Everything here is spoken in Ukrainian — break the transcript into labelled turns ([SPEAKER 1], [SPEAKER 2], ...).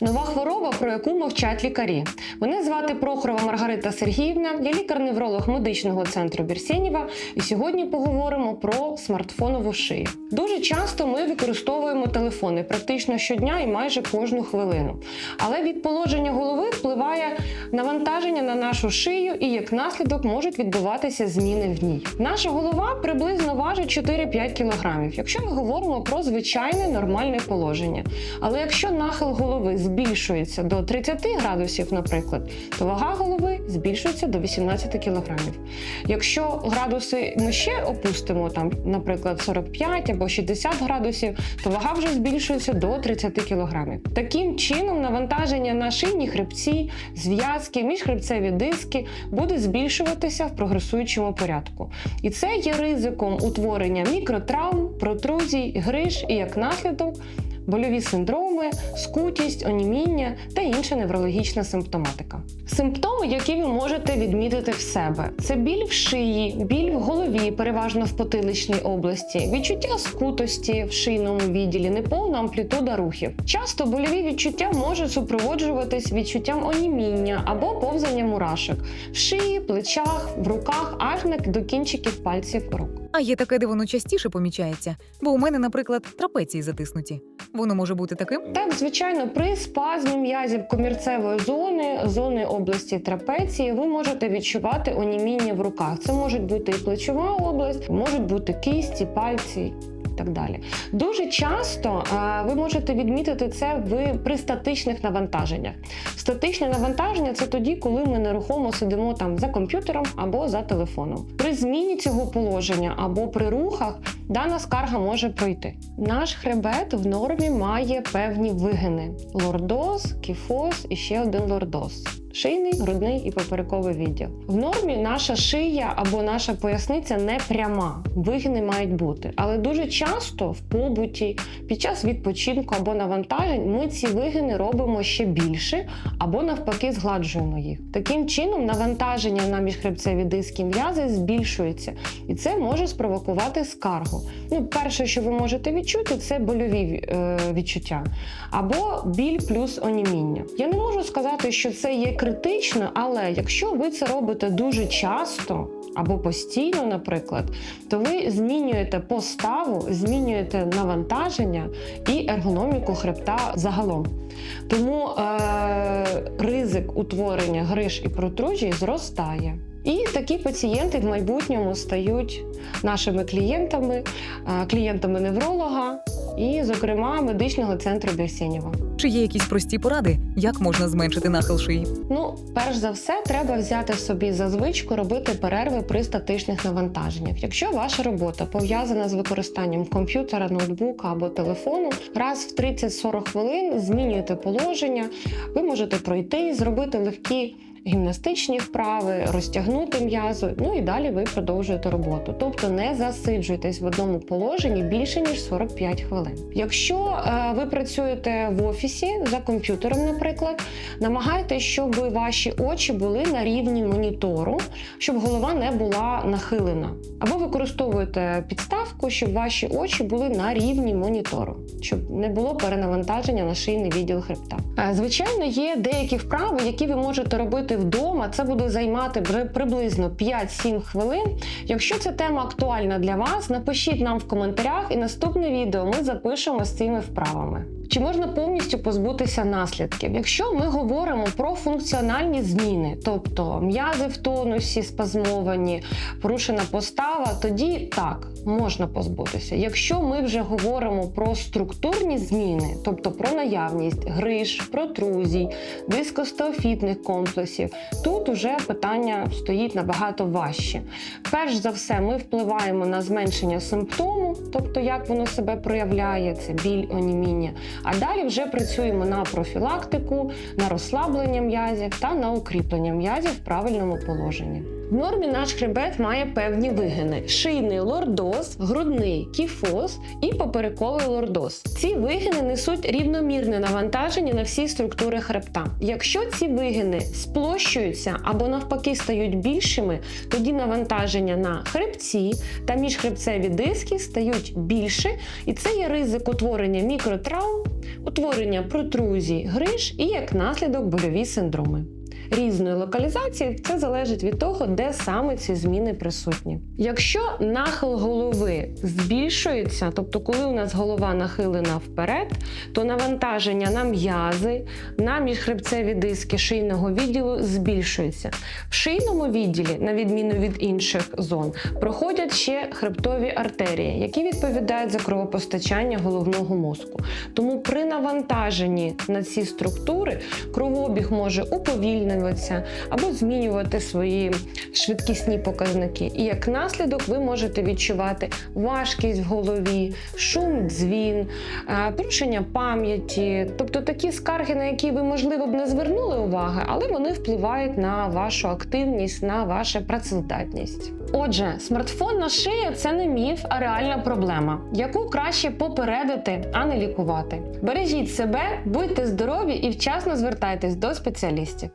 [SPEAKER 1] Нова хвороба, про яку мовчать лікарі. Мене звати Прохорова Маргарита Сергіївна, я лікар-невролог медичного центру Бірсєнєва, і сьогодні поговоримо про смартфонову шию. Дуже часто ми використовуємо телефони практично щодня і майже кожну хвилину. Але від положення голови впливає навантаження на нашу шию, і як наслідок можуть відбуватися зміни в ній. Наша голова приблизно важить 4-5 кг, якщо ми говоримо про звичайне нормальне положення. Але якщо нахил голови збільшується до 30 градусів, наприклад, то вага голови збільшується до 18 кг. Якщо градуси ми ще опустимо, там, наприклад, 45 або 60 градусів, то вага вже збільшується до 30 кг. Таким чином, навантаження на шийні хребці, зв'язки, міжхребцеві диски буде збільшуватися в прогресуючому порядку. І це є ризиком утворення мікротравм, протрузій, гриж і як наслідок больові синдроми, скутість, оніміння та інша неврологічна симптоматика. Симптоми, які ви можете відмітити в себе, це біль в шиї, біль в голові, переважно в потиличній області, відчуття скутості в шийному відділі, неповна амплітуда рухів. Часто больові відчуття можуть супроводжуватись відчуттям оніміння або повзання мурашок в шиї, плечах, в руках, аж на до кінчиків пальців рук.
[SPEAKER 2] А є таке, де воно частіше помічається, бо у мене, наприклад, трапеції затиснуті. Воно може бути таким.
[SPEAKER 1] Так, звичайно, при спазмі м'язів комірцевої зони, зони області трапеції, ви можете відчувати оніміння в руках. Це можуть бути і плечова область, можуть бути кісті, пальці. і Так далі. Дуже часто а, ви можете відмітити це в при статичних навантаженнях. Статичне навантаження це тоді, коли ми нерухомо сидимо там за комп'ютером або за телефоном. При зміні цього положення або при рухах дана скарга може пройти. Наш хребет в нормі має певні вигини: лордоз, кіфоз і ще один лордоз. Шийний, грудний і поперековий відділ. В нормі наша шия або наша поясниця не пряма, вигини мають бути. Але дуже часто в побуті, під час відпочинку або навантажень ми ці вигини робимо ще більше або навпаки згладжуємо їх. Таким чином, навантаження на міжхребцеві диски м'язи збільшується, і це може спровокувати скаргу. Ну, перше, що ви можете відчути, це больові е, відчуття або біль плюс оніміння. Я не можу сказати, що це є критично, але якщо ви це робите дуже часто або постійно, наприклад, то ви змінюєте поставу, змінюєте навантаження і ергономіку хребта загалом. Тому е- ризик утворення гриж і протрузій зростає. І такі пацієнти в майбутньому стають нашими клієнтами, е, клієнтами невролога і, зокрема, медичного центру Берсєнєва.
[SPEAKER 2] Чи є якісь прості поради, як можна зменшити нахил шиї?
[SPEAKER 1] Ну, перш за все, треба взяти собі за звичку робити перерви при статичних навантаженнях. Якщо ваша робота пов'язана з використанням комп'ютера, ноутбука або телефону, раз в 30-40 хвилин змінюєте положення, ви можете пройти, зробити легкі. Гімнастичні вправи, розтягнути м'язо, ну і далі ви продовжуєте роботу. Тобто не засиджуйтесь в одному положенні більше ніж 45 хвилин. Якщо е, ви працюєте в офісі за комп'ютером, наприклад, намагайтеся, щоб ваші очі були на рівні монітору, щоб голова не була нахилена. Або використовуєте підставку, щоб ваші очі були на рівні монітору, щоб не було перенавантаження на шийний відділ хребта. Е, Звичайно, є деякі вправи, які ви можете робити вдома. Це буде займати при- приблизно 5-7 хвилин. Якщо ця тема актуальна для вас, напишіть нам в коментарях, і наступне відео ми запишемо з цими вправами. Чи можна повністю позбутися наслідків? Якщо ми говоримо про функціональні зміни, тобто м'язи в тонусі спазмовані, порушена постава, тоді так можна позбутися. Якщо ми вже говоримо про структурні зміни, тобто про наявність гриж, протрузій, дискостеофітних комплексів, тут уже питання стоїть набагато важче. Перш за все, ми впливаємо на зменшення симптому, тобто як воно себе проявляє, це біль, оніміння. А далі вже працюємо на профілактику, на розслаблення м'язів та на укріплення м'язів в правильному положенні. В нормі наш хребет має певні вигини: шийний лордоз, грудний кіфоз і поперековий лордоз. Ці вигини несуть рівномірне навантаження на всі структури хребта. Якщо ці вигини сплощуються або навпаки стають більшими, тоді навантаження на хребці та міжхребцеві диски стають більше, і це є ризик утворення мікротравм, утворення протрузій, гриж і як наслідок больові синдроми. Різної локалізації це залежить від того, де саме ці зміни присутні. Якщо нахил голови збільшується, тобто коли у нас голова нахилена вперед, то навантаження на м'язи, на міжхребцеві диски шийного відділу збільшується. В шийному відділі, на відміну від інших зон, проходять ще хребтові артерії, які відповідають за кровопостачання головного мозку. Тому при навантаженні на ці структури кровообіг може уповільнюватися або змінювати свої швидкісні показники. І як наслідок ви можете відчувати важкість в голові, шум, дзвін, е, порушення пам'яті, тобто такі скарги, на які ви, можливо, б не звернули уваги, але вони впливають на вашу активність, на вашу працездатність. Отже, смартфон на шиї це не міф, а реальна проблема, яку краще попередити, а не лікувати. Бережіть себе, будьте здорові і вчасно звертайтесь до спеціалістів.